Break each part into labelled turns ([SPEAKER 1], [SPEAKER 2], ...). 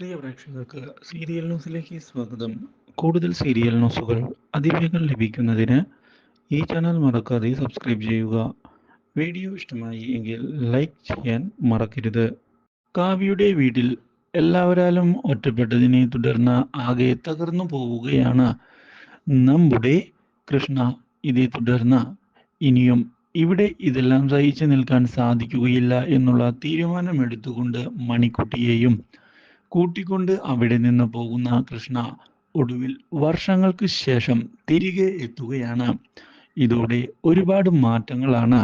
[SPEAKER 1] പ്രിയ പ്രേക്ഷകർക്ക് സീരിയൽ ന്യൂസിലേക്ക് സ്വാഗതം. കൂടുതൽ സീരിയൽ ന്യൂസുകൾ അതിവേഗം ലഭിക്കുന്നതിന് ഈ ചാനൽ മറക്കാതെ സബ്സ്ക്രൈബ് ചെയ്യുക. വീഡിയോ ഇഷ്ടമായി എങ്കിൽ ലൈക്ക് ചെയ്യാൻ മറക്കരുത്. കാവ്യയുടെ വീട്ടിൽ എല്ലാവരാലും ഒറ്റപ്പെട്ടതിനെ തുടർന്ന് ആകെ തകർന്നു പോവുകയാണ് നമ്മുടെ കൃഷ്ണ. ഇതേ തുടർന്ന് ഇനിയും ഇവിടെ ഇതെല്ലാം സഹിച്ചു നിൽക്കാൻ സാധിക്കുകയില്ല എന്നുള്ള തീരുമാനമെടുത്തുകൊണ്ട് മണിക്കുട്ടിയെയും കൂട്ടിക്കൊണ്ട് അവിടെ നിന്ന് പോകുന്ന കൃഷ്ണ ഒടുവിൽ വർഷങ്ങൾക്ക് ശേഷം തിരികെ എത്തുകയാണ്. ഇതോടെ ഒരുപാട് മാറ്റങ്ങളാണ്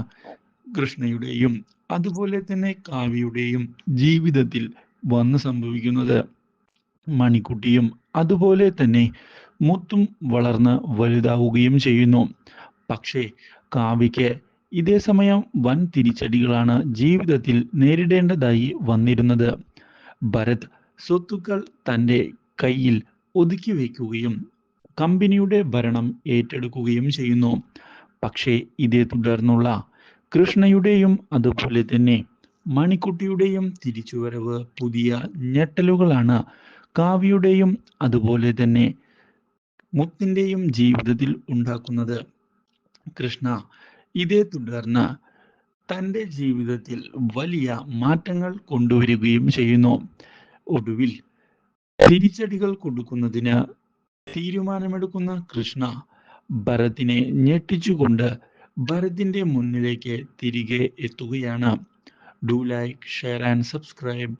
[SPEAKER 1] കൃഷ്ണയുടെയും അതുപോലെ തന്നെ കാവ്യയുടെയും ജീവിതത്തിൽ വന്ന് സംഭവിക്കുന്നത്. മണിക്കുട്ടിയും അതുപോലെ തന്നെ മുത്തും വളർന്ന് വലുതാവുകയും ചെയ്യുന്നു. പക്ഷേ കാവ്യയ്ക്ക് ഇതേ സമയം വൻ തിരിച്ചടികളാണ് ജീവിതത്തിൽ നേരിടേണ്ടതായി വന്നിരുന്നത്. ഭരത് സ്വത്തുക്കൾ തന്റെ കയ്യിൽ ഒതുക്കി വയ്ക്കുകയും കമ്പനിയുടെ ഭരണം ഏറ്റെടുക്കുകയും ചെയ്യുന്നു. പക്ഷേ ഇതേ തുടർന്നുള്ള കൃഷ്ണയുടെയും അതുപോലെ തന്നെ മണിക്കുട്ടിയുടെയും തിരിച്ചുവരവ് പുതിയ ഞെട്ടലുകളാണ്. കാവ്യയുടെയും അതുപോലെ തന്നെ മുത്തിന്റെയും ജീവിതത്തിൽ ഉണ്ടാക്കുന്നത്. കൃഷ്ണ ഇതേ തുടർന്ന് തന്റെ ജീവിതത്തിൽ വലിയ മാറ്റങ്ങൾ കൊണ്ടുവരികയും ചെയ്യുന്നു. ഒടുവിൽ തിരിച്ചടികൾ കൊടുക്കുന്നതിന് തീരുമാനമെടുക്കുന്ന കൃഷ്ണ ഭരതിനെ ഞെട്ടിച്ചുകൊണ്ട് ഭരതിന്റെ മുന്നിലേക്ക് തിരികെ എത്തുകയാണ്. Do like share and subscribe